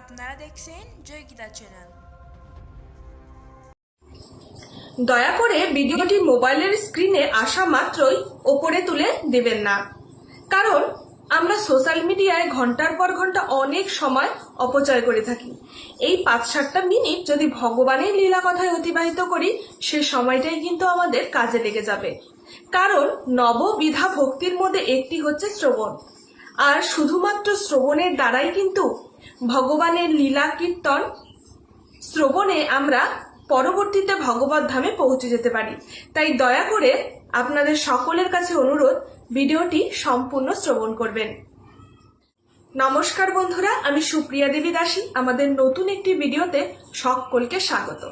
আপনারা দেখছেন জয়গীতা চ্যানেল। দয়া করে ভিডিওটি মোবাইলের স্ক্রিনে আসা মাত্রই ওপরে তুলে দেবেন না। কারণ আমরা সোশ্যাল মিডিয়ায় ঘণ্টার পর ঘণ্টা অনেক সময় অপচয় করে থাকি। এই পাঁচ সাতটা মিনিট যদি ভগবানের লীলা কথায় অতিবাহিত করি, সে সময়টাই কিন্তু আমাদের কাজে লেগে যাবে। কারণ নববিধা ভক্তির মধ্যে একটি হচ্ছে শ্রবণ। আর শুধুমাত্র শ্রবণের দ্বারাই কিন্তু ভগবানের লীলা কীর্তন শ্রবণে আমরা পরবর্তীতে ভগবত ধামে পৌঁছে যেতে পারি। তাই দয়া করে আপনাদের সকলের কাছে অনুরোধ, ভিডিওটি সম্পূর্ণ শ্রবণ করবেন। নমস্কার বন্ধুরা, আমি সুপ্রিয়া দেবী দাসী আমাদের নতুন একটি ভিডিওতে সকলকে স্বাগত।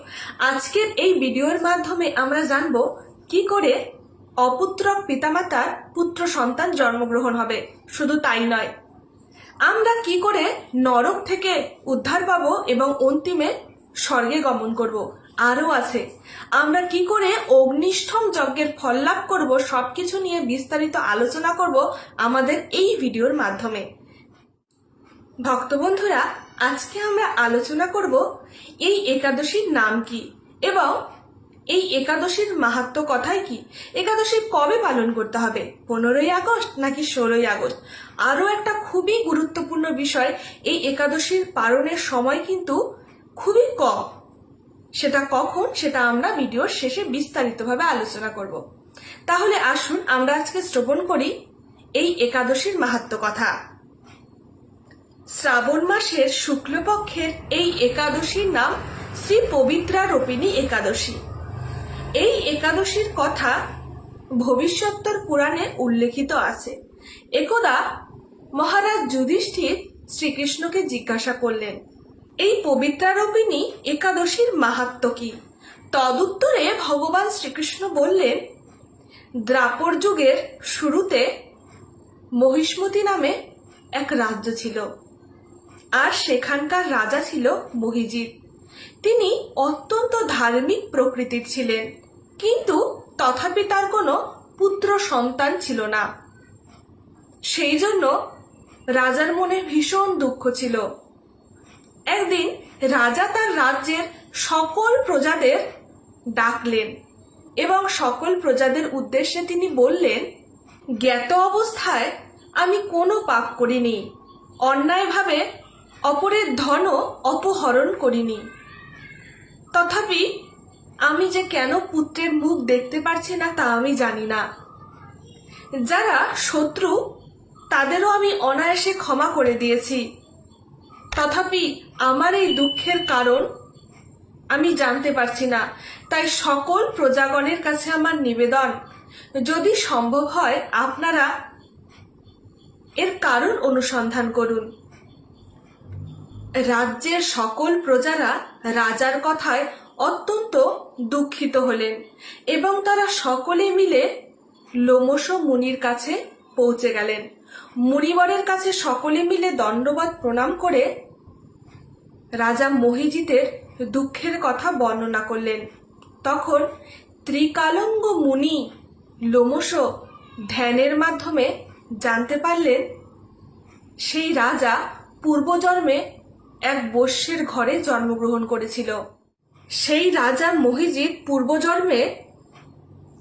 আজকের এই ভিডিওর মাধ্যমে আমরা জানব কি করে অপুত্রক পিতামাতার পুত্র সন্তান জন্মগ্রহণ হবে। শুধু তাই নয় আমরা কি করে নরক থেকে উদ্ধার পাবো এবং অন্তিমে স্বর্গে গমন করব? আরও আছে। আমরা কি করে অগ্নিষ্ঠম যজ্ঞের ফল লাভ করব সবকিছু নিয়ে বিস্তারিত আলোচনা করব আমাদের এই ভিডিওর মাধ্যমে। ভক্ত বন্ধুরা আজকে আমরা আলোচনা করব এই একাদশীর নাম কি এবং এই একাদশীর মাহাত্ম কথাই কি? একাদশী কবে পালন করতে হবে? পনেরোই আগস্ট নাকি ষোলোই আগস্ট? আরও একটা খুবই গুরুত্বপূর্ণ বিষয়, এই একাদশীর পালনের সময় কিন্তু খুবই কম। সেটা কখন? সেটা আমরা ভিডিওর শেষে বিস্তারিতভাবে আলোচনা করব। তাহলে আসুন আমরা আজকে শ্রবণ করি এই একাদশীর মাহাত্ম কথা। শ্রাবণ মাসের শুক্লপক্ষের এই একাদশীর নাম শ্রী পবিত্রা রোপিণী একাদশী। এই একাদশীর কথা ভবিষ্যত্তর পুরাণে উল্লেখিত আছে। একদা মহারাজ যুধিষ্ঠির শ্রীকৃষ্ণকে জিজ্ঞাসা করলেন, এই পবিত্রারোপিণী একাদশীর মাহাত্ম কি? তদুত্তরে ভগবান শ্রীকৃষ্ণ বললেন, দ্রাপর যুগের শুরুতে মহিষ্মতি নামে এক রাজ্য ছিল, আর সেখানকার রাজা ছিল মহিজিৎ। তিনি অত্যন্ত ধার্মিক প্রকৃতির ছিলেন। কিন্তু তথাপি তার কোনো পুত্র সন্তান ছিল না। সেই জন্য রাজার মনে ভীষণ দুঃখ ছিল। একদিন রাজা তার রাজ্যের সকল প্রজাদের ডাকলেন এবং সকল প্রজাদের উদ্দেশ্যে তিনি বললেন, জ্ঞাত অবস্থায় আমি কোনো পাপ করিনি। অন্যায়ভাবে অপরের ধনও অপহরণ করিনি। তথাপি আমি যে কেন পুত্রের মুখ দেখতে পারছি না তা আমি জানি না। যারা শত্রু, তাদেরও আমি অনায়াসে ক্ষমা করে দিয়েছি। তথাপি আমার এই দুঃখের কারণ আমি জানতে পারছি না। তাই সকল প্রজাগণের কাছে আমার নিবেদন। যদি সম্ভব হয়, আপনারা এর কারণ অনুসন্ধান করুন। রাজ্যের সকল প্রজারা রাজার কথায় অত্যন্ত দুঃখিত হলেন এবং তারা সকলে মিলে লোমস মুনির কাছে পৌঁছে গেলেন। মুনিবরের কাছে সকলে মিলে দণ্ডবাদ প্রণাম করে রাজা মহিজিতের দুঃখের কথা বর্ণনা করলেন। তখন ত্রিকালঙ্গ মুনি লোমস ধ্যানের মাধ্যমে জানতে পারলেন, সেই রাজা পূর্বজন্মে এক বস্যের ঘরে জন্মগ্রহণ করেছিল। সেই রাজা মহিজিৎ পূর্বজন্মে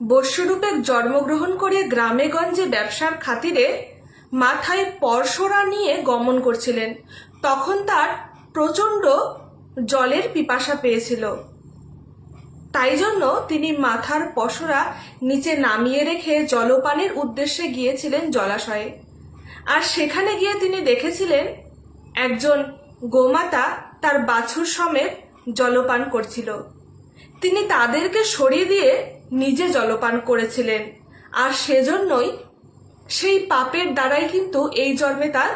বৈশ্যরূপে জন্মগ্রহণ করে গ্রামে গঞ্জে ব্যবসার খাতিরে মাথায় পরশরা নিয়ে গমন করছিলেন। তখন তার প্রচণ্ড জলের পিপাসা পেয়েছিল। তাই জন্য তিনি মাথার পশরা নিচে নামিয়ে রেখে জলপানের উদ্দেশ্যে গিয়েছিলেন জলাশয়ে। আর সেখানে গিয়ে তিনি দেখেছিলেন একজন গোমাতা তার বাছুর সমেত জলপান করছিল। তিনি তাদেরকে সরিয়ে দিয়ে নিজে জলপান করেছিলেন। আর সেজন্যই সেই পাপের দ্বারাই কিন্তু এই জন্মে তার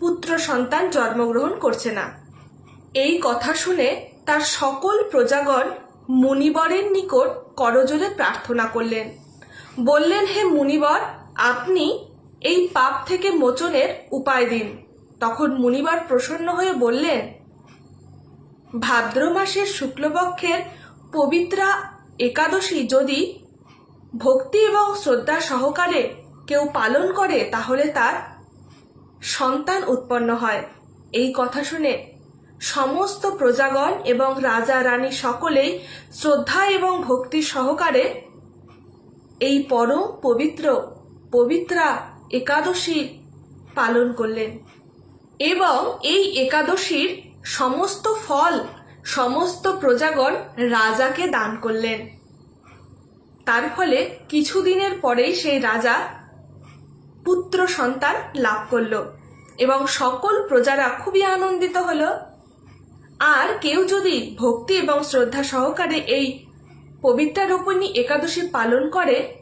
পুত্র সন্তান জন্মগ্রহণ করছে না। এই কথা শুনে তার সকল প্রজাগণ মুনিবরের নিকট করজোরে প্রার্থনা করলেন। বললেন, হে মুনিবর, আপনি এই পাপ থেকে মোচনের উপায় দিন। তখন মুনিবর প্রসন্ন হয়ে বললেন ভাদ্র মাসের শুক্লপক্ষের পবিত্রা একাদশী যদি ভক্তি এবং শ্রদ্ধা সহকারে কেউ পালন করে, তাহলে তার সন্তান উৎপন্ন হয়। এই কথা শুনে সমস্ত প্রজাগণ এবং রাজা, রানী সকলেই শ্রদ্ধা এবং ভক্তি সহকারে এই পরম পবিত্র, পবিত্রা একাদশী পালন করলেন। এবং এই একাদশীর সমস্ত ফল, সমস্ত প্রজাগণ রাজাকে দান করলেন। তার ফলে কিছুদিনের পরেই সেই রাজা পুত্র সন্তান লাভ করল এবং সকল প্রজারা খুবই আনন্দিত হল। আর কেউ যদি ভক্তি এবং শ্রদ্ধা সহকারে এই পবিত্রারোপণী একাদশী পালন করে,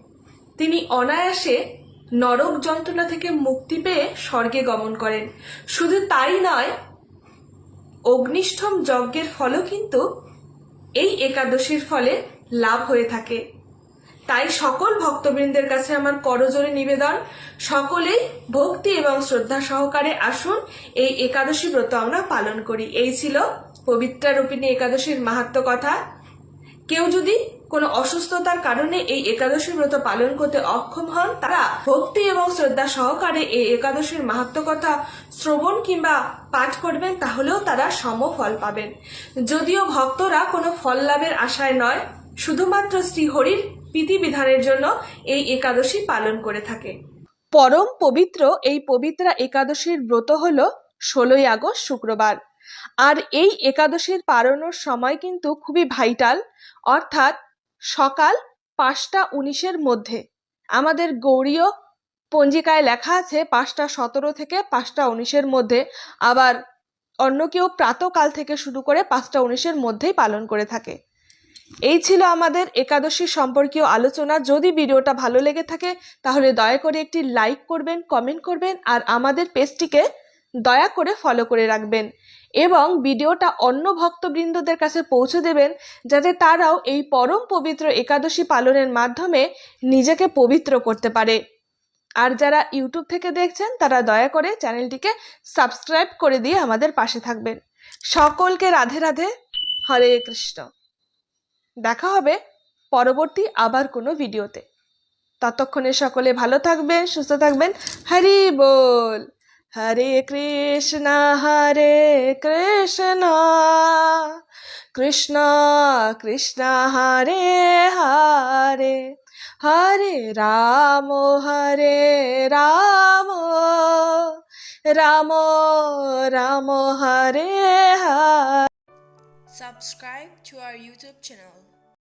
তিনি অনায়াসে নরক যন্ত্রণা থেকে মুক্তি পেয়ে স্বর্গে গমন করেন। শুধু তাই নয় অগ্নিষ্ঠম যজ্ঞের ফলও কিন্তু এই একাদশীর ফলে লাভ হয়ে থাকে। তাই সকল ভক্তবৃন্দের কাছে আমার করজোরে নিবেদন, সকলেই ভক্তি এবং শ্রদ্ধা সহকারে আসুন, এই একাদশী ব্রত আমরা পালন করি। এই ছিল পবিত্রারূপিণী একাদশীর মাহাত্ম কথা। কেউ যদি কোনো অসুস্থতার কারণে এই একাদশী ব্রত পালন করতে অক্ষম হন, তারা ভক্তি এবং শ্রদ্ধা সহকারে এই একাদশীর মাহাত্ম কথা শ্রবণ কিংবা পাঠ করবেন, তাহলেও তারা সম ফল পাবেন। যদিও ভক্তরা কোনো ফল লাভের আশায় নয়, শুধুমাত্র শ্রীহরির বিধিবিধানের জন্য এই একাদশী পালন করে থাকে। পরম পবিত্র এই পবিত্রা একাদশীর ব্রত হল ষোলোই আগস্ট শুক্রবার। আর এই একাদশীর পালনের সময় কিন্তু খুবই ভাইটাল, অর্থাৎ সকাল পাঁচটা উনিশের মধ্যে। আমাদের গৌরীয় পঞ্জিকায় লেখা আছে পাঁচটা সতেরো থেকে পাঁচটা উনিশের মধ্যে। আবার অন্য কেউ প্রাতকাল থেকে শুরু করে পাঁচটা উনিশের মধ্যেই পালন করে থাকে। এই ছিল আমাদের একাদশী সম্পর্কীয় আলোচনা। যদি ভিডিওটা ভালো লেগে থাকে, তাহলে দয়া করে একটি লাইক করবেন, কমেন্ট করবেন, আর আমাদের পেজটিকে দয়া করে ফলো করে রাখবেন। এবং ভিডিওটা অন্য ভক্তবৃন্দদের কাছে পৌঁছে দেবেন যাতে তারাও এই পরম পবিত্র একাদশী পালনের মাধ্যমে নিজেকে পবিত্র করতে পারে। আর যারা ইউটিউব থেকে দেখছেন, তারা দয়া করে চ্যানেলটিকে সাবস্ক্রাইব করে দিয়ে আমাদের পাশে থাকবেন। সকলকে রাধে রাধে, হরে কৃষ্ণ। দেখা হবে পরবর্তী আবার কোনো ভিডিওতে। ততক্ষণে সকলে ভালো থাকবেন, সুস্থ থাকবেন। হরি বল! হরে কৃষ্ণ হরে কৃষ্ণ কৃষ্ণ কৃষ্ণ হরে হরে হরে রাম হরে Ram Ram Ram Hare Hare Subscribe to our YouTube channel.